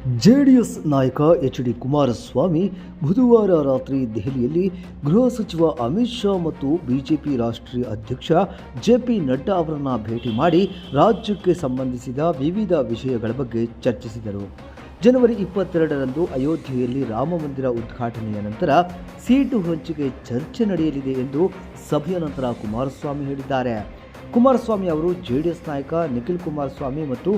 JDS ನಾಯಕ H D Kumaraswamy ಬುಧವಾರ ರಾತ್ರಿ ದೆಹಲಿಯಲ್ಲಿ ಗೃಹ ಸಚಿವ ಅಮಿತ್ ಶಾ ಮತ್ತು ಬಿಜೆಪಿ ರಾಷ್ಟ್ರೀಯ ಅಧ್ಯಕ್ಷ ಜೆ ಪಿ ನಡ್ಡಾ ಅವರನ್ನು ಭೇಟಿ ಮಾಡಿ ರಾಜ್ಯಕ್ಕೆ ಸಂಬಂಧಿಸಿದ ವಿವಿಧ ವಿಷಯಗಳ ಬಗ್ಗೆ ಚರ್ಚಿಸಿದರು. ಜನವರಿ ಇಪ್ಪತ್ತೆರಡರಂದು ಅಯೋಧ್ಯೆಯಲ್ಲಿ ರಾಮಮಂದಿರ ಉದ್ಘಾಟನೆಯ ನಂತರ ಸೀಟು ಹಂಚಿಕೆ ಚರ್ಚೆ ನಡೆಯಲಿದೆ ಎಂದು ಸಭೆಯ ನಂತರ ಕುಮಾರಸ್ವಾಮಿ ಹೇಳಿದ್ದಾರೆ. ಕುಮಾರಸ್ವಾಮಿ ಅವರು ಜೆಡಿಎಸ್ ನಾಯಕ ನಿಖಿಲ್ ಕುಮಾರಸ್ವಾಮಿ ಮತ್ತು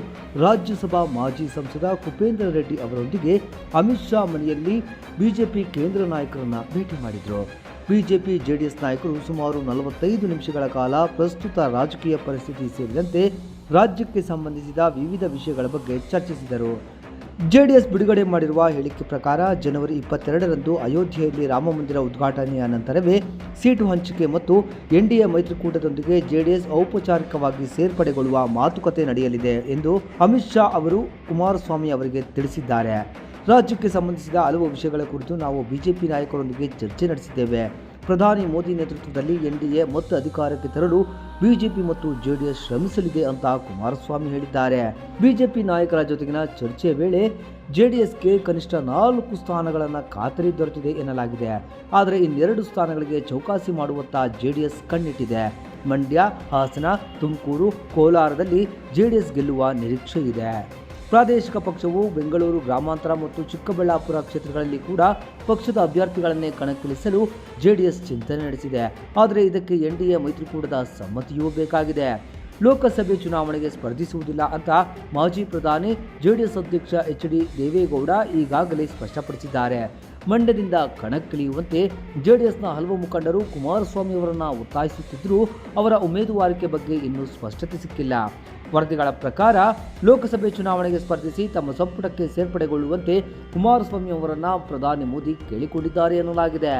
ರಾಜ್ಯಸಭಾ ಮಾಜಿ ಸಂಸದ ಕುಪೇಂದ್ರ ರೆಡ್ಡಿ ಅವರೊಂದಿಗೆ ಅಮಿತ್ ಶಾ ಮನೆಯಲ್ಲಿ ಬಿಜೆಪಿ ಕೇಂದ್ರ ನಾಯಕರನ್ನ ಭೇಟಿ ಮಾಡಿದರು. ಬಿಜೆಪಿ ಜೆಡಿಎಸ್ ನಾಯಕರು ಸುಮಾರು ನಲವತ್ತೈದು ನಿಮಿಷಗಳ ಕಾಲ ಪ್ರಸ್ತುತ ರಾಜಕೀಯ ಪರಿಸ್ಥಿತಿ ಸೇರಿದಂತೆ ರಾಜ್ಯಕ್ಕೆ ಸಂಬಂಧಿಸಿದ ವಿವಿಧ ವಿಷಯಗಳ ಬಗ್ಗೆ ಚರ್ಚಿಸಿದರು. ಜೆಡಿಎಸ್ ಬಿಡುಗಡೆ ಮಾಡಿರುವ ಹೇಳಿಕೆ ಪ್ರಕಾರ ಜನವರಿ ಇಪ್ಪತ್ತೆರಡರಂದು ಅಯೋಧ್ಯೆಯಲ್ಲಿ ರಾಮಮಂದಿರ ಉದ್ಘಾಟನೆಯ ನಂತರವೇ ಸೀಟು ಹಂಚಿಕೆ ಮತ್ತು ಎನ್ಡಿಎ ಮೈತ್ರಿಕೂಟದೊಂದಿಗೆ ಜೆಡಿಎಸ್ ಔಪಚಾರಿಕವಾಗಿ ಸೇರ್ಪಡೆಗೊಳ್ಳುವ ಮಾತುಕತೆ ನಡೆಯಲಿದೆ ಎಂದು ಅಮಿತ್ ಶಾ ಅವರು ಕುಮಾರಸ್ವಾಮಿ ಅವರಿಗೆ ತಿಳಿಸಿದ್ದಾರೆ. ರಾಜ್ಯಕ್ಕೆ ಸಂಬಂಧಿಸಿದ ಹಲವು ವಿಷಯಗಳ ಕುರಿತು ನಾವು ಬಿಜೆಪಿ ನಾಯಕರೊಂದಿಗೆ ಚರ್ಚೆ ನಡೆಸಿದ್ದೇವೆ. ಪ್ರಧಾನಿ ಮೋದಿ ನೇತೃತ್ವದಲ್ಲಿ ಎನ್ಡಿಎ ಮತ್ತೆ ಅಧಿಕಾರಕ್ಕೆ ತರಲು ಬಿಜೆಪಿ ಮತ್ತು ಜೆಡಿಎಸ್ ಶ್ರಮಿಸಲಿದೆ ಅಂತ ಕುಮಾರಸ್ವಾಮಿ ಹೇಳಿದ್ದಾರೆ. ಬಿಜೆಪಿ ನಾಯಕರ ಜೊತೆಗಿನ ಚರ್ಚೆ ವೇಳೆ ಜೆಡಿಎಸ್ಗೆ ಕನಿಷ್ಠ ನಾಲ್ಕು ಸ್ಥಾನಗಳನ್ನು ಖಾತರಿ ದೊರೆತಿದೆ ಎನ್ನಲಾಗಿದೆ. ಆದರೆ ಇನ್ನೆರಡು ಸ್ಥಾನಗಳಿಗೆ ಚೌಕಾಸಿ ಮಾಡುವತ್ತ ಜೆಡಿಎಸ್ ಕಣ್ಣಿಟ್ಟಿದೆ. ಮಂಡ್ಯ, ಹಾಸನ, ತುಮಕೂರು, ಕೋಲಾರದಲ್ಲಿ ಜೆಡಿಎಸ್ ಗೆಲ್ಲುವ ನಿರೀಕ್ಷೆ ಇದೆ. ಪ್ರಾದೇಶಿಕ ಪಕ್ಷವು ಬೆಂಗಳೂರು, ಗ್ರಾಮಾಂತರ ಮತ್ತು ಚಿಕ್ಕಬಳ್ಳಾಪುರ ಕ್ಷೇತ್ರಗಳಲ್ಲಿ ಕೂಡ ಪಕ್ಷದ ಅಭ್ಯರ್ಥಿಗಳನ್ನೇ ಕಣಕ್ಕಿಳಿಸಲು ಜೆಡಿಎಸ್ ಚಿಂತನೆ ನಡೆಸಿದೆ. ಆದರೆ ಇದಕ್ಕೆ ಎನ್ಡಿಎ ಮೈತ್ರಿಕೂಟದ ಸಮ್ಮತಿಯೂ ಬೇಕಾಗಿದೆ. ಲೋಕಸಭೆ ಚುನಾವಣೆಗೆ ಸ್ಪರ್ಧಿಸುವುದಿಲ್ಲ ಅಂತ ಮಾಜಿ ಪ್ರಧಾನಿ, ಜೆಡಿಎಸ್ ಅಧ್ಯಕ್ಷ ಎಚ್ ಡಿ ದೇವೇಗೌಡ ಈಗಾಗಲೇ ಸ್ಪಷ್ಟಪಡಿಸಿದ್ದಾರೆ. ಮಂಡ್ಯದಿಂದ ಕಣಕ್ಕಿಳಿಯುವಂತೆ ಜೆಡಿಎಸ್ನ ಹಲವು ಮುಖಂಡರು ಕುಮಾರಸ್ವಾಮಿ ಅವರನ್ನು ಒತ್ತಾಯಿಸುತ್ತಿದ್ದರೂ ಅವರ ಉಮೇದುವಾರಿಕೆ ಬಗ್ಗೆ ಇನ್ನೂ ಸ್ಪಷ್ಟತೆ ಸಿಕ್ಕಿಲ್ಲ. ವರದಿಗಳ ಪ್ರಕಾರ ಲೋಕಸಭೆ ಚುನಾವಣೆಗೆ ಸ್ಪರ್ಧಿಸಿ ತಮ್ಮ ಸಂಪುಟಕ್ಕೆ ಸೇರ್ಪಡೆಗೊಳ್ಳುವಂತೆ ಕುಮಾರಸ್ವಾಮಿ ಅವರನ್ನು ಪ್ರಧಾನಿ ಮೋದಿ ಕೇಳಿಕೊಂಡಿದ್ದಾರೆ ಎನ್ನಲಾಗಿದೆ.